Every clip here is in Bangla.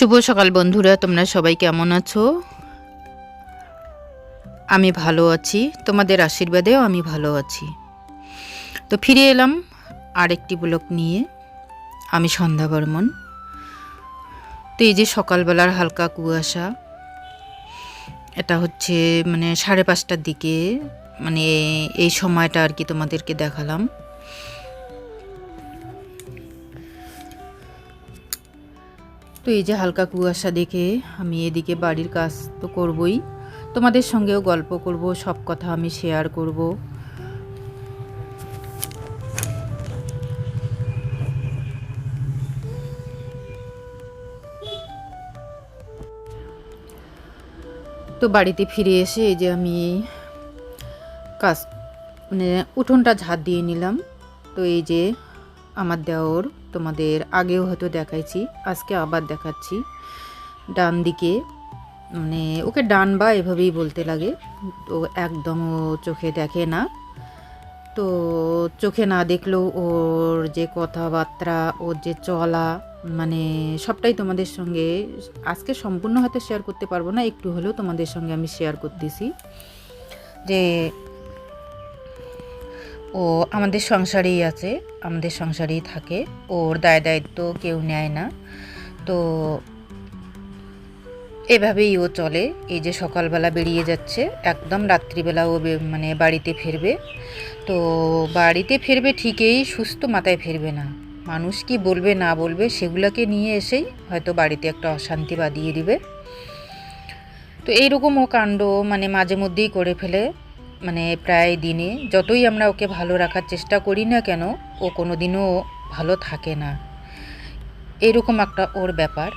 শুভ সকাল বন্ধুরা, তোমরা সবাই কেমন আছো? আমি ভালো আছি, তোমাদের আশীর্বাদেও আমি ভালো আছি। তো ফিরে এলাম আরেকটি ব্লক নিয়ে, আমি সন্ধ্যা বর্মন তো এই যে সকালবেলার হালকা কুয়াশা, এটা হচ্ছে মানে সাড়ে পাঁচটার দিকে মানে এই সময়টা আর কি তোমাদেরকে দেখালাম। তো এই যে হালকা কুয়াশা দেখে আমি এদিকে বাড়ির কাজ তো করবই। তোমাদের সঙ্গেও গল্প করব, সব কথা আমি শেয়ার করব। তো বাড়িতে ফিরে এসে এই যে আমি কাজ মানে উঠোনটা ঝাড় দিয়ে নিলাম। তো এই যে আমার দেওর তোমাদের আগেও হয়তো দেখাইছি, আজকে আবার দেখাচ্ছি। ডান দিকে মানে ওকে ডান বা এভাবেই বলতে লাগে, তো একদম ও চোখে দেখে না। তো চোখে না দেখলেও ওর যে কথাবার্তা, ওর যে চলা মানে সবটাই তোমাদের সঙ্গে, আজকে সম্পূর্ণ হয়তো শেয়ার করতে পারব না, একটু হলেও তোমাদের সঙ্গে আমি শেয়ার করতেছি। যে ও আমাদের সংসারেই আছে, আমাদের সংসারেই থাকে। ওর দায় দায়িত্ব কেউ নেয় না। তো এভাবেই ও চলে। এই যে সকালবেলা বেরিয়ে যাচ্ছে, একদম রাত্রিবেলা ও মানে বাড়িতে ফিরবে। তো বাড়িতে ফিরবে ঠিকই, সুস্থ মাথায় ফিরবে না। মানুষ কি বলবে, না বলবে, সেগুলোকে নিয়ে এসেই হয়তো বাড়িতে একটা অশান্তি বাঁধিয়ে দিবে। তো এইরকম ও কাণ্ড মানে মাঝে মধ্যেই করে ফেলে। মানে প্রায় দিনে যতই আমরা ওকে ভালো রাখার চেষ্টা করি না কেন, ও কোনো দিনও ভালো থাকে না। এরকম একটা ওর ব্যাপার।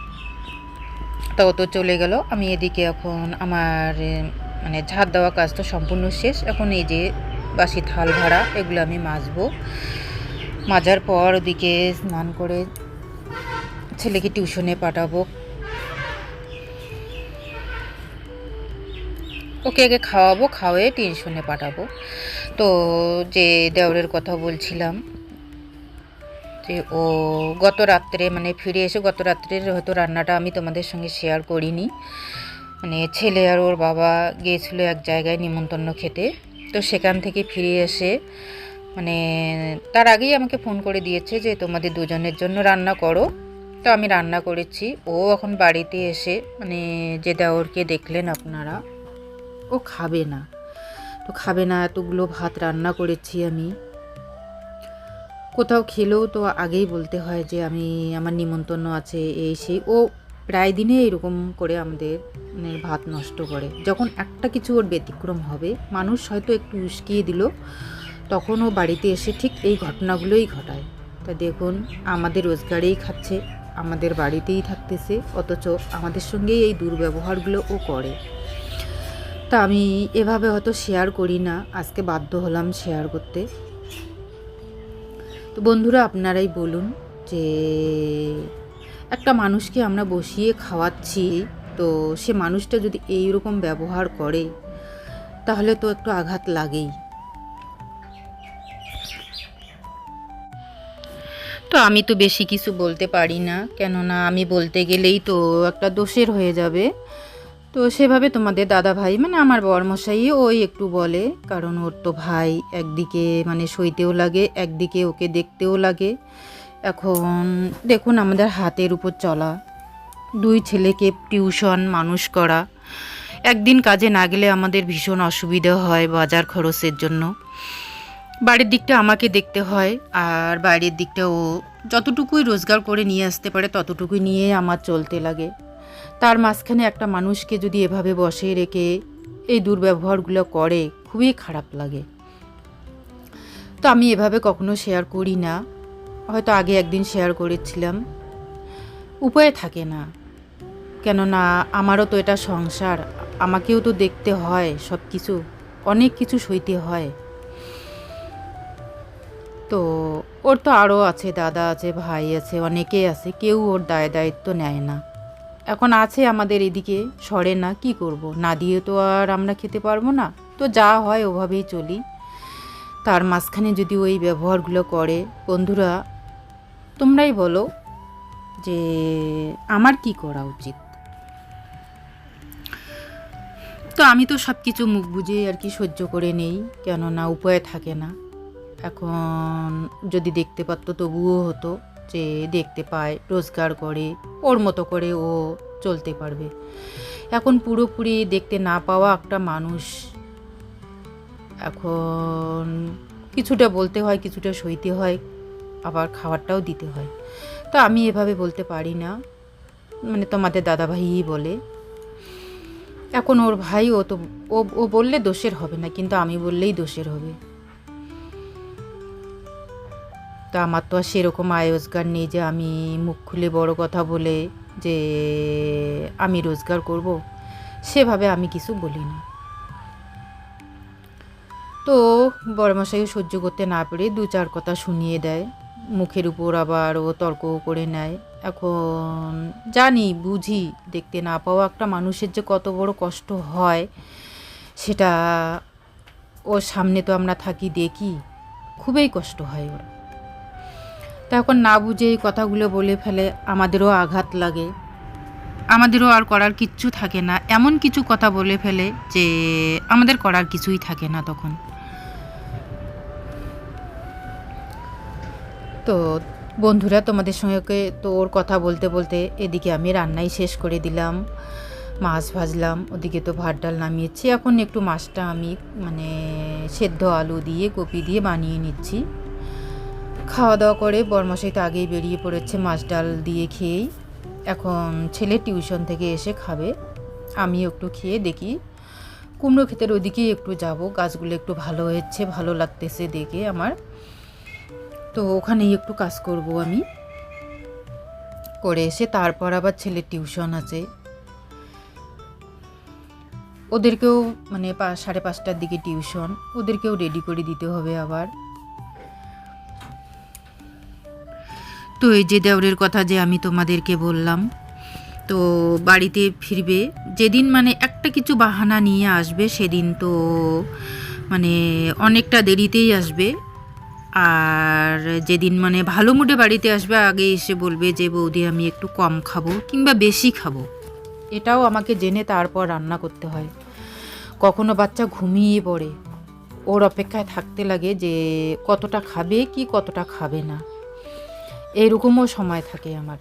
তো ও তো চলে গেল। আমি এদিকে এখন আমার মানে ঝাড় দেওয়া কাজ তো সম্পূর্ণ শেষ। এখন এই যে বাসি থাল ভাড়া, এগুলো আমি মাজবো। মাজার পর ওদিকে স্নান করে ছেলেকে টিউশনে পাঠাবো। ওকে আগে খাওয়াবো খাওয়ায়ে টিউশনে পাঠাবো। তো যে দেওরের কথা বলছিলাম, যে ও গত রাত্রে মানে ফিরে এসে গত রাত্রের হয়তো রান্নাটা আমি তোমাদের সঙ্গে শেয়ার করিনি। মানে ছেলে আর ওর বাবা গিয়েছিল এক জায়গায় নিমন্ত্রণ খেতে। তো সেখান থেকে ফিরে এসে মানে তার আগেই আমাকে ফোন করে দিয়েছে যে তোমাদের দুজনের জন্য রান্না করো। তো আমি রান্না করেছি। ও এখন বাড়িতে এসে মানে যে দেওরকে দেখলেন আপনারা ও খাবে না। তো খাবে না, এতগুলো ভাত রান্না করেছি আমি। কোথাও খেলেও তো আগেই বলতে হয় যে আমি, আমার নিমন্ত্রণ আছে এই সেই। ও প্রায় দিনে এরকম করে আমাদের মানে ভাত নষ্ট করে। যখন একটা কিছু ওর ব্যতিক্রম হবে, মানুষ হয়তো একটু উস্কিয়ে দিল, তখন ও বাড়িতে এসে ঠিক এই ঘটনাগুলোই ঘটায়। তা দেখুন, আমাদের রোজগারেই খাচ্ছে, আমাদের বাড়িতেই থাকতেছে, অথচ আমাদের সঙ্গেই এই দুর্ব্যবহারগুলো ও করে। তা আমি এভাবে হয়তো শেয়ার করি না। আজকে বাধ্য হলাম শেয়ার করতে। তো বন্ধুরা, আপনারাই বলুন যে, একটা মানুষকে আমরা বসিয়ে খাওয়াচ্ছি, তো সে মানুষটা যদি এই রকম ব্যবহার করে, তাহলে তো একটু আঘাত লাগেই। তো আমি তো বেশি কিছু বলতে পারি না, কেননা আমি বলতে গেলেই তো একটা দোষের হয়ে যাবে। তো সেভাবে তোমাদের দাদা ভাই মানে আমার বরমশাই ওই একটু বলে, কারণ ওর তো ভাই একদিকে মানে সইতেও লাগে, একদিকে ওকে দেখতেও লাগে। এখন দেখুন আমাদের হাতের উপর চলা, দুই ছেলেকে টিউশন, মানুষ করা, একদিন কাজে না গেলে আমাদের ভীষণ অসুবিধা হয় বাজার খরচের জন্য। বাড়ির দিকটা আমাকে দেখতে হয়, আর বাইরের দিকটা ও যতটুকুই রোজগার করে নিয়ে আসতে পারে, ততটুকুই নিয়ে আমার চলতে লাগে। তার মাঝখানে একটা মানুষকে যদি এভাবে বসে রেখে এই দুর্ব্যবহারগুলো করে, খুবই খারাপ লাগে। তো আমি এভাবে কখনো শেয়ার করি না। হয়তো আগে একদিন শেয়ার করেছিলাম। উপায় থাকে না। কেননা আমারও তো এটা সংসার, আমাকেও তো দেখতে হয় সব কিছু অনেক কিছু সইতে হয়। তো ওর তো আরও আছে, দাদা আছে, ভাই আছে অনেকেই আছে, কেউ ওর দায় দায়িত্ব নেয় না। এখন আছে আমাদের এদিকে, সরে না, কি করব? না দিয়ে তো আর আমরা খেতে পারব না। তো যা হয় ওভাবেই চলি। তার মাঝখানে যদি ওই ব্যবহারগুলো করে, বন্ধুরা, তোমরাই বলো যে আমার কি করা উচিত? তো আমি তো সব কিছু মুখ বুঝে আর কি সহ্য করে নেই, কেননা উপায় থাকে না। এখন যদি দেখতে পারতো তবুও হতো। যে দেখতে পায়, রোজগার করে, ওর মতো করে ও চলতে পারবে। এখন পুরোপুরি দেখতে না পাওয়া একটা মানুষ। এখন কিছুটা বলতে হয়, কিছুটা সইতে হয়, আবার খাবারটাও দিতে হয়। তো আমি এভাবে বলতে পারি না। মানে তোমাদের দাদাভাইই বলে। এখন ওর ভাই, ও তো, ও ও বললে দোষের হবে না, কিন্তু আমি বললেই দোষের হবে। তো আমার তো আর সেরকম আয় রোজগার নেই যে আমি মুখ খুলে বড় কথা বলে যে আমি রোজগার করব। সেভাবে আমি কিছু বলি না তো বড়মশাইও সহ্য করতে না পেরে দু চার কথা শুনিয়ে দেয়। মুখের উপর আবার ও তর্ক করে নেয়। এখন জানি, বুঝি, দেখতে না পাওয়া একটা মানুষের যে কত বড় কষ্ট হয়, সেটা ওর সামনে তো আমরা থাকি দেখি। খুবই কষ্ট হয় ওর। তা এখন না বুঝে এই কথাগুলো বলে ফেলে আমাদেরও আঘাত লাগে। আমাদেরও আর করার কিচ্ছু থাকে না। এমন কিছু কথা বলে ফেলে যে আমাদের করার কিছুই থাকে না তখন। তো বন্ধুরা, তোমাদের সঙ্গে তো ওর কথা বলতে বলতে এদিকে আমি রান্নাই শেষ করে দিলাম। মাছ ভাজলাম, ওদিকে তো ভাত ডাল নামিয়েছি। এখন একটু মাছটা আমি মানে সেদ্ধ আলু দিয়ে, কপি দিয়ে বানিয়ে নিচ্ছি। খাওয়া দাওয়া করে বরমশাই তো আগেই বেরিয়ে পড়েছে মাছ ডাল দিয়ে খেয়েই। এখন ছেলে টিউশন থেকে এসে খাবে। আমি একটু খেয়ে দেখি। কুমড়ো ক্ষেতের ওদিকেই একটু যাব। গাছগুলো একটু ভালো হয়েছে, ভালো লাগতেছে দেখে আমার। তো ওখানেই একটু কাজ করব আমি। করে এসে তারপর আবার ছেলের টিউশন আছে। ওদেরকেও মানে সাড়ে পাঁচটার দিকে টিউশন। ওদেরকেও রেডি করে দিতে হবে আবার। তো এই যে দেওরের কথা যে আমি তোমাদেরকে বললাম, তো বাড়িতে ফিরবে। যেদিন মানে একটা কিছু বাহানা নিয়ে আসবে, সেদিন তো মানে অনেকটা দেরিতেই আসবে। আর যেদিন মানে ভালো মুডে বাড়িতে আসবে, আগে এসে বলবে যে, বৌদি, আমি একটু কম খাব কিংবা বেশি খাব। এটাও আমাকে জেনে তারপর রান্না করতে হয়। কখনো বাচ্চা ঘুমিয়ে পড়ে। ওর অপেক্ষায় থাকতে লাগে যে, কতটা খাবে কি, কতটা খাবে না। এরকমও সময় থাকে আমার।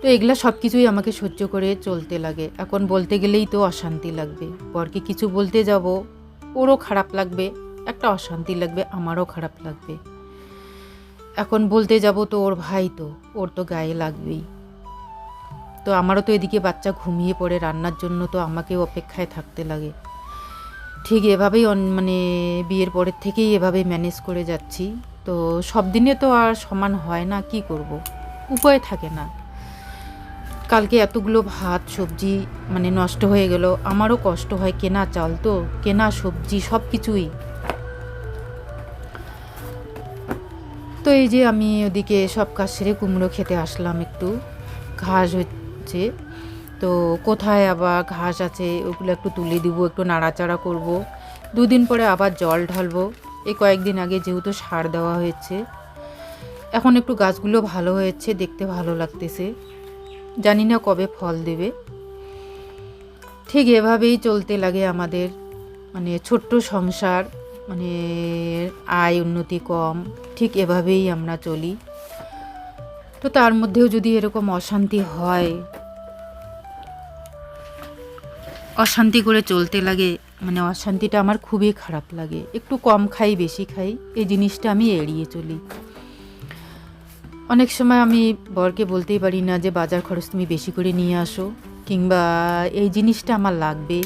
তো এগুলা সব কিছুই আমাকে সহ্য করে চলতে লাগে। এখন বলতে গেলেই তো অশান্তি লাগবে। পরকে কিছু বলতে যাব, ওরও খারাপ লাগবে, একটা অশান্তি লাগবে, আমারও খারাপ লাগবে। এখন বলতে যাব তো ওর ভাই তো, ওর তো গায়ে লাগবেই। তো আমারও তো এদিকে বাচ্চা ঘুমিয়ে পড়ে, রান্নার জন্য তো আমাকেও অপেক্ষায় থাকতে লাগে। ঠিক এভাবেই মানে বিয়ের পরের থেকেই এভাবেই ম্যানেজ করে যাচ্ছি। তো সব দিনে তো আর সমান হয় না, কি করব? উপায় থাকে না। কালকে এতগুলো ভাত, সবজি মানে নষ্ট হয়ে গেল, আমারও কষ্ট হয় কেনা চাল তো, কেনা সবজি সব কিছুই। তো এই যে আমি ওদিকে সব কাজ সেরে কুমড়ো খেতে আসলাম একটু। ঘাস হচ্ছে, তো কোথায় আবার ঘাস আছে ওগুলো একটু তুলে দিব, একটু নাড়াচাড়া করব। দুদিন পরে আবার জল ঢালবো। এই কয়েকদিন আগে যেহেতু সার দেওয়া হয়েছে, এখন একটু গাছগুলো ভালো হয়েছে, দেখতে ভালো লাগতেছে। জানি না কবে ফল দেবে। ঠিক এভাবেই চলতে লাগে আমাদের মানে ছোট্ট সংসার মানে আয় উন্নতি কম, ঠিক এভাবেই আমরা চলি। তো তার মধ্যেও যদি এরকম অশান্তি হয়, অশান্তি করে চলতে লাগে মানে অশান্তিটা আমার খুবই খারাপ লাগে। একটু কম খাই, বেশি খাই, এই জিনিসটা আমি এড়িয়ে চলি। অনেক সময় আমি বরকে বলতেই পারি না যে, বাজার খরচ তুমি বেশি করে নিয়ে আসো। কিংবা, এই জিনিসটা আমার লাগবে।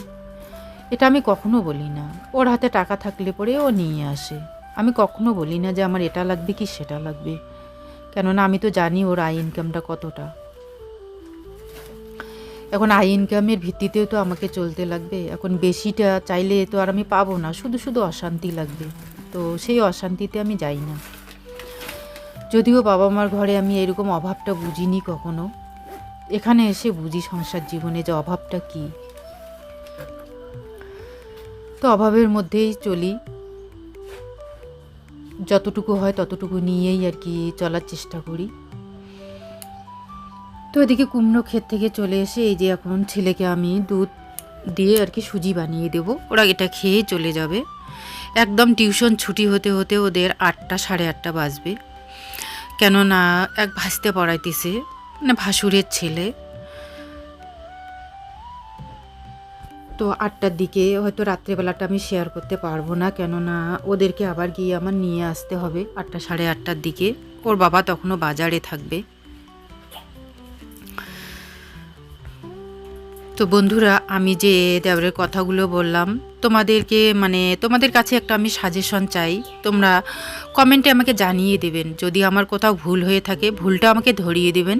এটা আমি কখনো বলি না। ওর হাতে টাকা থাকলে পরে ও নিয়ে আসে। আমি কখনো বলি না যে, আমার এটা লাগবে কি সেটা লাগবে? কেননা আমি তো জানি ওর আই ইনকামটা কতটা। এখন আই ইনকামের ভিত্তিতেও তো আমাকে চলতে লাগবে। এখন বেশিটা চাইলে তো আর আমি পাবো না, শুধু শুধু অশান্তি লাগবে। তো সেই অশান্তিতে আমি যাই না। যদিও বাবা মার ঘরে আমি এরকম অভাবটা বুঝিনি কখনো। এখানে এসে বুঝি সংসার জীবনে যে অভাবটা কী। তো অভাবের মধ্যেই চলি। যতটুকু হয় ততটুকু নিয়েই আর কি চলার চেষ্টা করি। এদিকে কুমড়ো ক্ষেত থেকে চলে এসে এই যে এখন ছেলেকে আমি দুধ দিয়ে আর কি সুজি বানিয়ে দেবো। ওরা এটা খেয়ে চলে যাবে। একদম টিউশন ছুটি হতে হতে ওদের আটটা, সাড়ে আটটা বাজবে। কেননা এক ভাসতে পড়াইতেছে মানে ভাসুরের ছেলে। তো আটটার দিকে হয়তো রাত্রেবেলাটা আমি শেয়ার করতে পারব না, কেননা ওদেরকে আবার গিয়ে আমার নিয়ে আসতে হবে আটটা, সাড়ে আটটার দিকে। ওর বাবা তখনও বাজারে থাকবে। তো বন্ধুরা, আমি যে দেওরের কথাগুলো বললাম, তোমাদেরকে মানে তোমাদের কাছে একটা আমি সাজেশন চাই। তোমরা কমেন্টে আমাকে জানিয়ে দেবেন, যদি আমার কোথাও ভুল হয়ে থাকে, ভুলটা আমাকে ধরিয়ে দেবেন।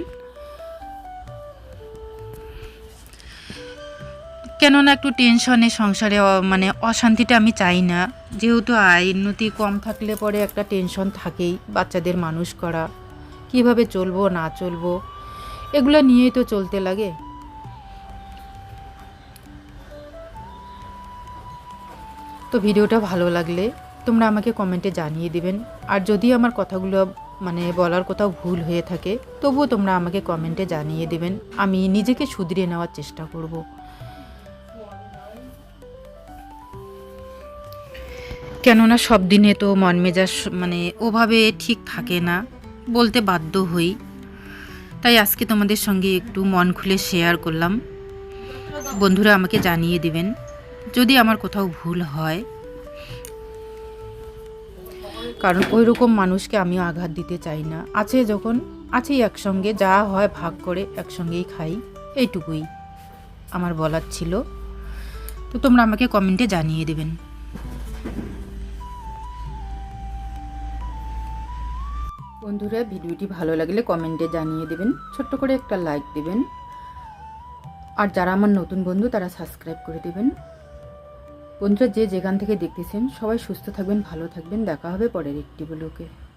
কেননা একটু টেনশনে সংসারে মানে অশান্তিটা আমি চাই না। যেহেতু আয় উন্নতি কম থাকলে পরে একটা টেনশন থাকেই, বাচ্চাদের মানুষ করা। কীভাবে চলবো, না চলবো, এগুলো নিয়েই তো চলতে লাগে। তো ভিডিওটা ভালো লাগলে তোমরা আমাকে কমেন্টে জানিয়ে দিবেন। আর যদি আমার কথাগুলো মানে বলার কোথাও ভুল হয়ে থাকে, তবুও তোমরা আমাকে কমেন্টে জানিয়ে দেবেন। আমি নিজেকে শুধরিয়ে নেওয়ার চেষ্টা করব। কেননা সব দিনে তো মন মেজাজ মানে ওভাবে ঠিক থাকে না, বলতে বাধ্য হই। তাই আজকে তোমাদের সঙ্গে একটু মন খুলে শেয়ার করলাম। বন্ধুরা আমাকে জানিয়ে দিবেন। যদি আমার কোথাও ভুল হয়, কারণ ওই রকম মানুষকে আমি আঘাত দিতে চাই না। আছে যখন আছেই একসঙ্গে, যা হয় ভাগ করে একসঙ্গেই খাই, এইটুকুই আমার বলার ছিল। তো তোমরা আমাকে কমেন্টে জানিয়ে দেবেন। বন্ধুরা, ভিডিওটি ভালো লাগলে কমেন্টে জানিয়ে দেবেন, ছোট্ট করে একটা লাইক দেবেন। আর যারা আমার নতুন বন্ধু, তারা সাবস্ক্রাইব করে দেবেন। বন্ধুরা যে যেখান থেকে দেখতেছেন, সবাই সুস্থ থাকবেন, ভালো থাকবেন। দেখা হবে পরের একটি ব্লগে।